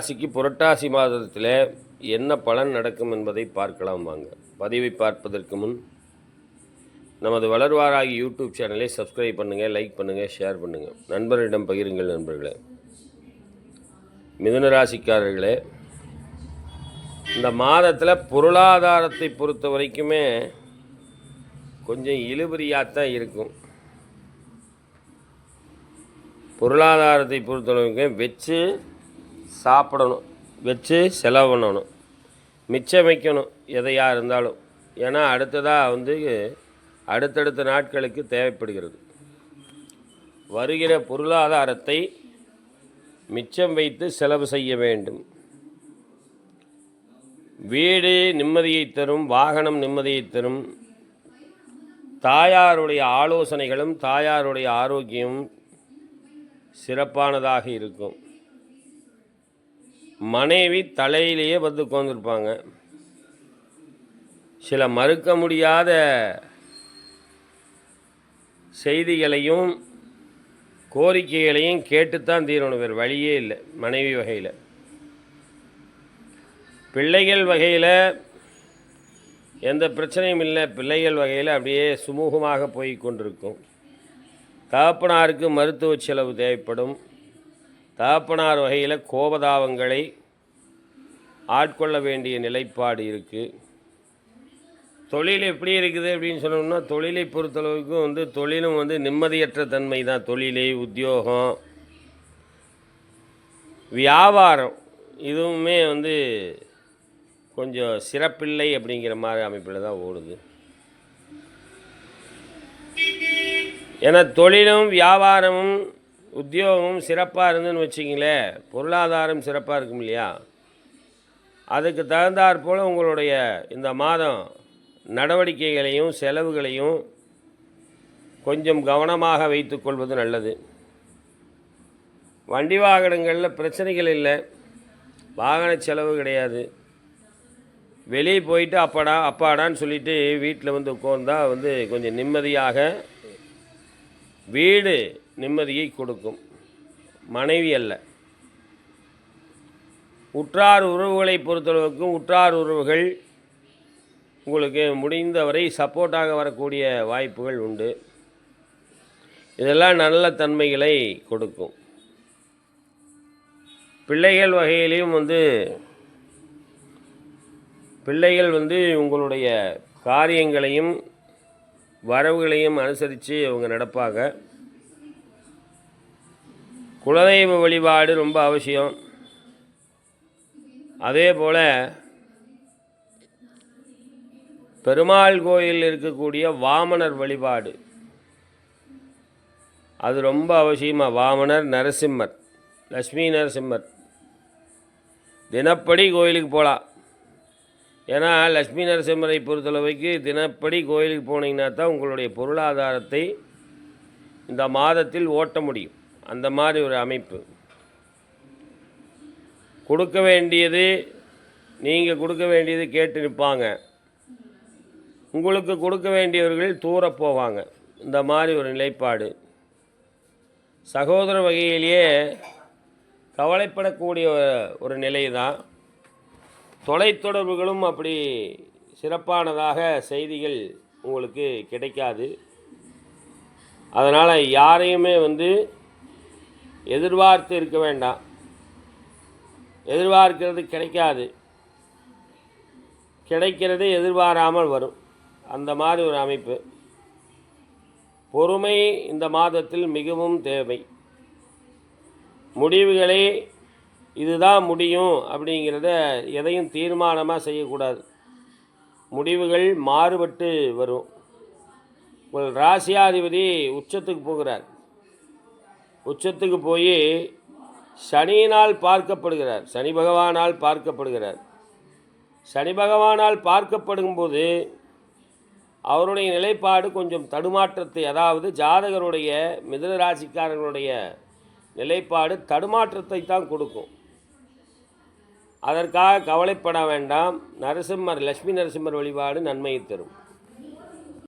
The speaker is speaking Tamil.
ராசிக்கு புரட்டாசி மாதத்தில் என்ன பலன் நடக்கும் என்பதை பார்க்கலாம் வாங்க. பதிவை பார்ப்பதற்கு முன் நமது வளர்வாராகி யூடியூப் சேனலை சப்ஸ்கிரைப் பண்ணுங்கள் லைக் பண்ணுங்கள் ஷேர் பண்ணுங்கள் நண்பர்களிடம் பகிருங்கள் நண்பர்களே. மிதுன ராசிக்காரர்களே இந்த மாதத்தில் பொருளாதாரத்தை பொறுத்த வரைக்குமே கொஞ்சம் இழுபறியாகத்தான் இருக்கும். பொருளாதாரத்தை பொறுத்தளவுக்கு வச்சு சாப்பிடணும் வச்சு செலவு பண்ணணும் மிச்சம் வைக்கணும் எதையாக இருந்தாலும். ஏன்னா அடுத்ததாக வந்து அடுத்தடுத்த நாட்களுக்கு தேவைப்படுகிறது. வருகிற பொருளாதாரத்தை மிச்சம் வைத்து செலவு செய்ய வேண்டும். வீடு நிம்மதியை தரும் வாகனம் நிம்மதியை தரும். தாயாருடைய ஆலோசனைகளும் தாயாருடைய ஆரோக்கியமும் சிறப்பானதாக இருக்கும். மனைவி தலையிலேயே வந்து உட்காந்துருப்பாங்க சில மறுக்க முடியாத செய்திகளையும் கோரிக்கைகளையும் கேட்டுத்தான் தீரணும். வேறு வழியே இல்லை மனைவி வகையில். பிள்ளைகள் வகையில் எந்த பிரச்சனையும் இல்லை. பிள்ளைகள் வகையில் அப்படியே சுமூகமாக போய் கொண்டிருக்கும். தகப்பனாருக்கு மருத்துவ செலவு தேவைப்படும். தகப்பனார் வகையில் கோபதாபங்களை ஆட்கொள்ள வேண்டிய நிலைப்பாடு இருக்குது தொழில் எப்படி இருக்குது அப்படின்னு சொன்னோம்னா தொழிலை பொறுத்தளவுக்கு வந்து தொழிலும் வந்து நிம்மதியற்ற தன்மை தான். தொழிலை உத்தியோகம் வியாபாரம் இதுவுமே வந்து கொஞ்சம் சிறப்பில்லை அப்படிங்கிற மாதிரி அமைப்பில் தான் ஓடுது. ஏன்னா தொழிலும் வியாபாரமும் உத்தியோகமும் சிறப்பாக இருந்துன்னு வச்சிங்களேன் பொருளாதாரம் சிறப்பாக இருக்கும் இல்லையா? அதுக்கு தகுந்தாற் போல் உங்களுடைய இந்த மாதம் நடவடிக்கைகளையும் செலவுகளையும் கொஞ்சம் கவனமாக வைத்துக்கொள்வது நல்லது. வண்டி வாகனங்களில் பிரச்சனைகள் இல்லை. வாகன செலவு கிடையாது. வெளியே போயிட்டு அப்பாடா அப்பாடான்னு சொல்லிட்டு வீட்டில் வந்து உட்காந்தா வந்து கொஞ்சம் நிம்மதியாக வீடு நிம்மதியை கொடுக்கும். மனைவி அல்ல. உற்றார் உறவுகளை பொறுத்தளவுக்கும் உற்றார் உறவுகள் உங்களுக்கு முடிந்தவரை சப்போர்ட்டாக வரக்கூடிய வாய்ப்புகள் உண்டு. இதெல்லாம் நல்ல தன்மைகளை கொடுக்கும். பிள்ளைகள் வகையிலையும் வந்து பிள்ளைகள் வந்து உங்களுடைய காரியங்களையும் வரவுகளையும் அனுசரித்து அவங்க நடப்பாங்க. குலதெய்வ வழிபாடு ரொம்ப அவசியம். அதே போல் பெருமாள் கோயில் இருக்கக்கூடிய வாமனர் வழிபாடு. அது ரொம்ப அவசியமாக வாமனர் நரசிம்மர் லக்ஷ்மி நரசிம்மர். தினப்படி கோயிலுக்கு போகலாம் ஏன்னா லக்ஷ்மி நரசிம்மரை பொறுத்தளவுக்கு தினப்படி கோயிலுக்கு போனீங்கன்னா தான் உங்களுடைய பொருளாதாரத்தை இந்த மாதத்தில் ஓட்ட முடியும். அந்த மாதிரி ஒரு அமைப்பு. கொடுக்க வேண்டியது நீங்கள் கொடுக்க வேண்டியது கேட்டு நிற்பாங்க உங்களுக்கு கொடுக்க வேண்டியவர்கள் தூர போவாங்க. இந்த மாதிரி ஒரு நிலைப்பாடு. சகோதர வகையிலேயே கவலைப்படக்கூடிய ஒரு நிலை தான் தொலைத்தொடர்புகளும் அப்படி சிறப்பானதாக செய்திகள் உங்களுக்கு கிடைக்காது. அதனால் யாரையுமே வந்து எதிர்பார்த்து இருக்க வேண்டாம். எதிர்பார்க்கிறது கிடைக்காது. கிடைக்கிறது எதிர்பாராமல் வரும். அந்த மாதிரி ஒரு அமைப்பு. பொறுமை இந்த மாதத்தில் மிகவும் தேவை. முடிவுகளை இதுதான் முடியும் அப்படிங்கிறத எதையும் தீர்மானமாக செய்யக்கூடாது. முடிவுகள் மாறுபட்டு வரும். உங்கள் ராசியாதிபதி உச்சத்துக்கு போகிறார். உச்சத்துக்கு போய் சனியினால் பார்க்கப்படுகிறார். சனி பகவானால் பார்க்கப்படுகிறார். சனி பகவானால் பார்க்கப்படும்போது அவருடைய நிலைப்பாடு கொஞ்சம் தடுமாற்றத்தை அதாவது ஜாதகருடைய மிதுன ராசிக்காரர்களுடைய நிலைப்பாடு தடுமாற்றத்தை தான் கொடுக்கும். அதற்காக கவலைப்பட வேண்டாம். நரசிம்மர் லட்சுமி நரசிம்மர் வழிபாடு நன்மையை தரும்.